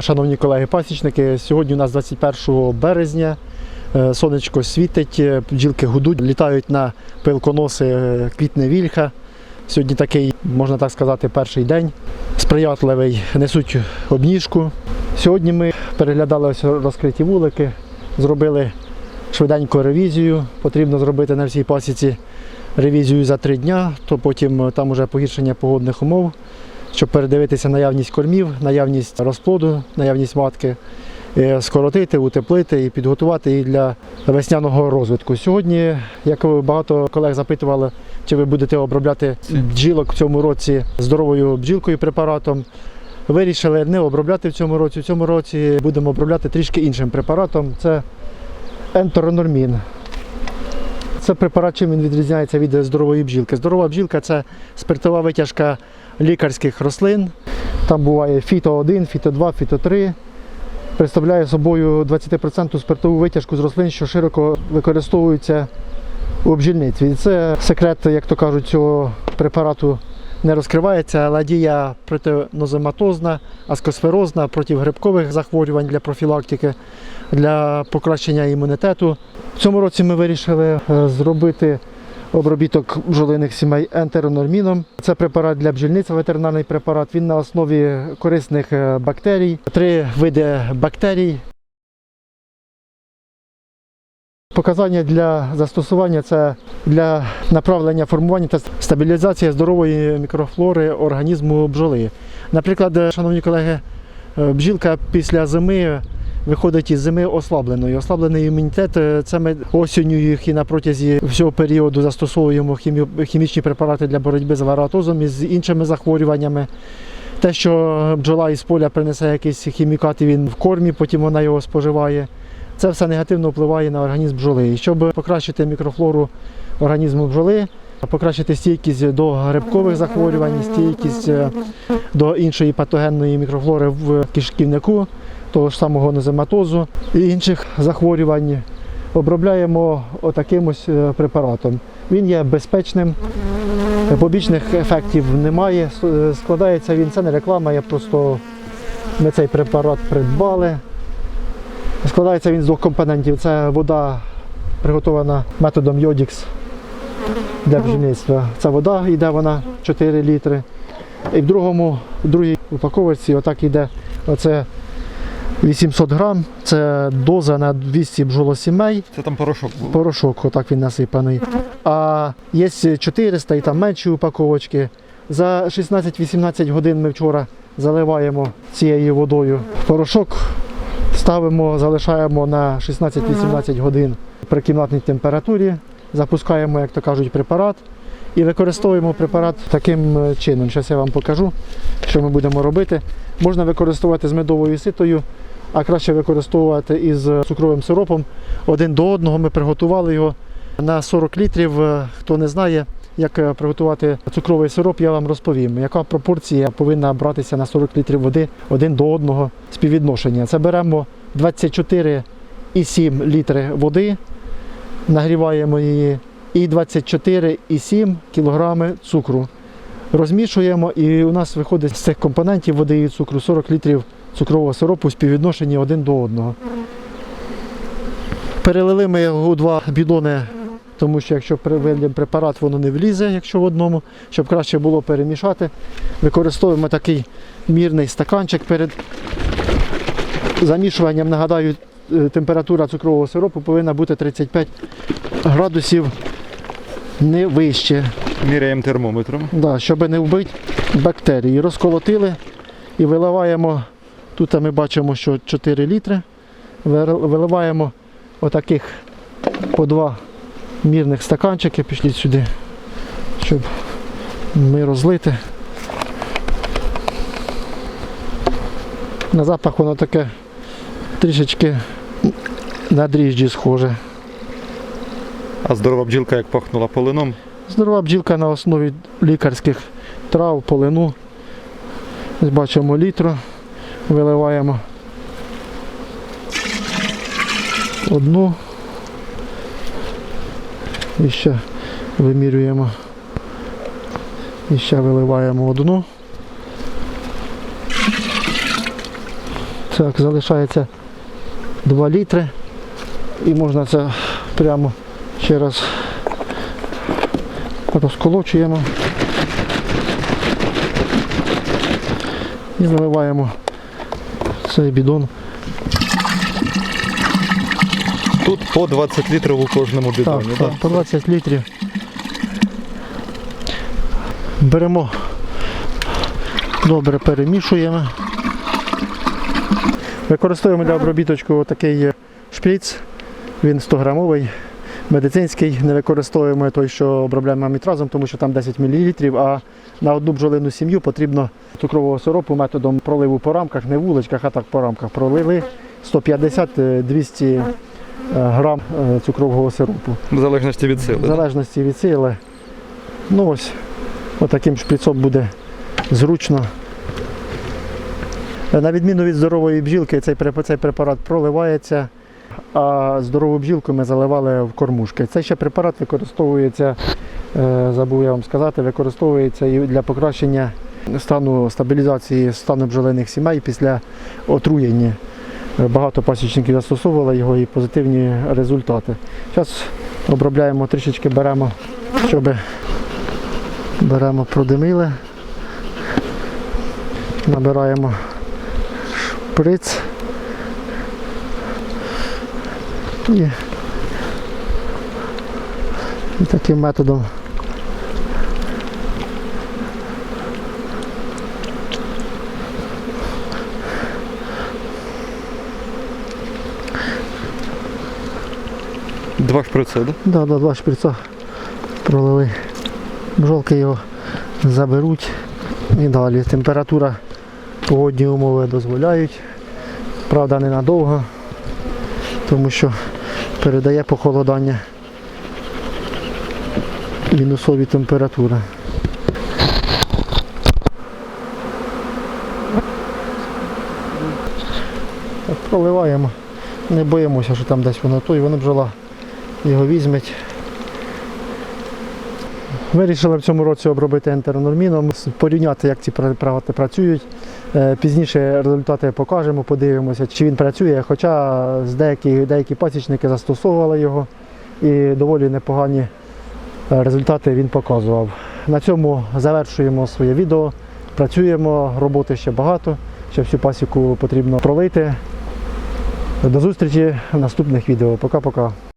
Шановні колеги-пасічники, сьогодні у нас 21 березня. Е, Сонечко світить, е, бджілки гудуть, літають на пилконоси е, квітне вільха. Сьогодні такий, можна так сказати, перший день. Сприятливий, несуть обніжку. Сьогодні ми переглядали ось розкриті вулики, зробили швиденько ревізію. Потрібно зробити на всій пасіці ревізію за три дня, то потім там уже погіршення погодних умов щоб передивитися наявність кормів, наявність розплоду, наявність матки, е, скоротити, утеплити і підготувати її для весняного розвитку. Сьогодні, як багато колег запитували, чи ви будете обробляти бджілок в цьому році здоровою бджілкою препаратом. Вирішили не обробляти в цьому році. В цьому році будемо обробляти трішки іншим препаратом. Це ентеронормін. Це препарат, чим він відрізняється від здорової бджілки. Здорова бджілка це спиртова витяжка лікарських рослин. Там буває фіто 1, фіто 2, фіто 3. Представляє собою 20% спиртову витяжку з рослин, що широко використовуються у бджільництві. І це секрет, як то кажуть, цього препарату не розкривається, але дія протинозематозна, аскосферозна, проти грибкових захворювань для профілактики, для покращення імунітету. В цьому році ми вирішили е, зробити обробіток бджолиних сімей ентеронорміном. Це препарат для бджільництва, ветеринарний препарат. Він на основі корисних е, бактерій, три види бактерій. Показання для застосування це для направлення формування та стабілізації здорової мікрофлори організму бджоли. Наприклад, е, шановні колеги, е, бджілка після зими виходить із зими ослабленою. Ослаблений імунітет е, це ми осінню їх і на протязі всього періоду застосовуємо хімі- хімічні препарати для боротьби з варатозом і з іншими захворюваннями. Те, що бджола із поля принесе якийсь хімікат, і він в кормі, потім вона його споживає. Це все негативно впливає на організм бджоли. І щоб покращити мікрофлору організму бджоли, покращити стійкість до грибкових захворювань, стійкість е, до іншої патогенної мікрофлори в кишківнику, того ж самого нозематозу і інших захворювань, обробляємо отаким ось е, препаратом. Він є безпечним, побічних ефектів немає. Е, Складається він, це не реклама, я просто ми цей препарат придбали. Складається він з двох компонентів. Це вода приготована методом Йодікс для бджільництва. Це вода, йде вона 4 літри. І в другому, в другій упаковочці отак йде оце 800 грам. Це доза на 200 бджолосімей. Це там порошок був. Порошок, отак він насипаний. А є 400 і там менші упаковочки. За 16-18 годин ми вчора заливаємо цією водою порошок, ставимо, залишаємо на 16-18 годин при кімнатній температурі, запускаємо, як то кажуть, препарат і використовуємо препарат таким е, чином. Зараз я вам покажу, що ми будемо робити. Можна використовувати з медовою ситою, а краще використовувати із цукровим сиропом. Один до одного ми приготували його на 40 літрів. Е, Хто не знає, як е, приготувати цукровий сироп, я вам розповім, яка пропорція повинна братися на 40 літрів води один до одного співвідношення. Це беремо 24,7 літри води, нагріваємо її, і 24,7 кілограми цукру. Розмішуємо, і у нас виходить з цих компонентів води і цукру 40 літрів цукрового сиропу у співвідношенні один до одного. Перелили ми його у два бідони, тому що якщо вильємо препарат, воно не влізе, якщо в одному, щоб краще було перемішати. Використовуємо такий мірний стаканчик перед замішуванням. Нагадаю, е, температура цукрового сиропу повинна бути 35 градусів не вище. Міряємо термометром. Да, щоб не вбити бактерії. Розколотили і виливаємо. Тут ми бачимо, що 4 літри. Виливаємо отаких по два мірних стаканчики. Пішліть сюди, щоб ми розлити. На запах воно таке трішечки на дріжджі схоже. А здорова бджілка як пахнула полином. Здорова бджілка на основі лікарських трав, полину. Бачимо літру, виливаємо одну. І ще вимірюємо. І ще виливаємо одну. Так, залишається 2 літри. І можна це прямо ще раз розколочуємо. І заливаємо цей бідон. Тут по 20 літрів у кожному Так, бідоні, так, да? по 20 літрів. Беремо, добре перемішуємо. Використовуємо для обробіточку такий шприц, він 100 грамовий, медицинський. Не використовуємо той, що обробляємо амітразом, тому що там 10 мл, а на одну бджолину сім'ю потрібно цукрового сиропу методом проливу по рамках, не вуличках, а так по рамках пролили 150-200 грам е, цукрового сиропу. В залежності від сили. В залежності від сили. Ну ось, отаким шприцом буде зручно. Е, На відміну від здорової бджілки, цей препарат проливається, а здорову бджілку ми заливали в кормушки. Цей ще препарат використовується, е, забув я вам сказати, використовується і для покращення стану стабілізації стану бджолиних сімей після отруєння. Багато пасічників застосовували його і позитивні результати. Зараз обробляємо трішечки беремо, щоб беремо продимили, набираємо шприц і, і таким методом Два шприци, да? Да, да, два шприца пролили. Бжолки його заберуть і далі. Температура погодні умови дозволяють. Правда, ненадовго, тому що передає похолодання мінусові температури. Проливаємо. Не боїмося, що там десь воно той, воно бджола його візьметь. Вирішили в цьому році обробити ентеронорміном, порівняти, як ці препарати працюють. Е, Пізніше результати покажемо, подивимося, чи він працює. Хоча з деякі, деякі пасічники застосовували його і доволі непогані е, результати він показував. На цьому завершуємо своє відео. Працюємо, роботи ще багато, ще всю пасіку потрібно пролити. До зустрічі в наступних відео. Пока-пока.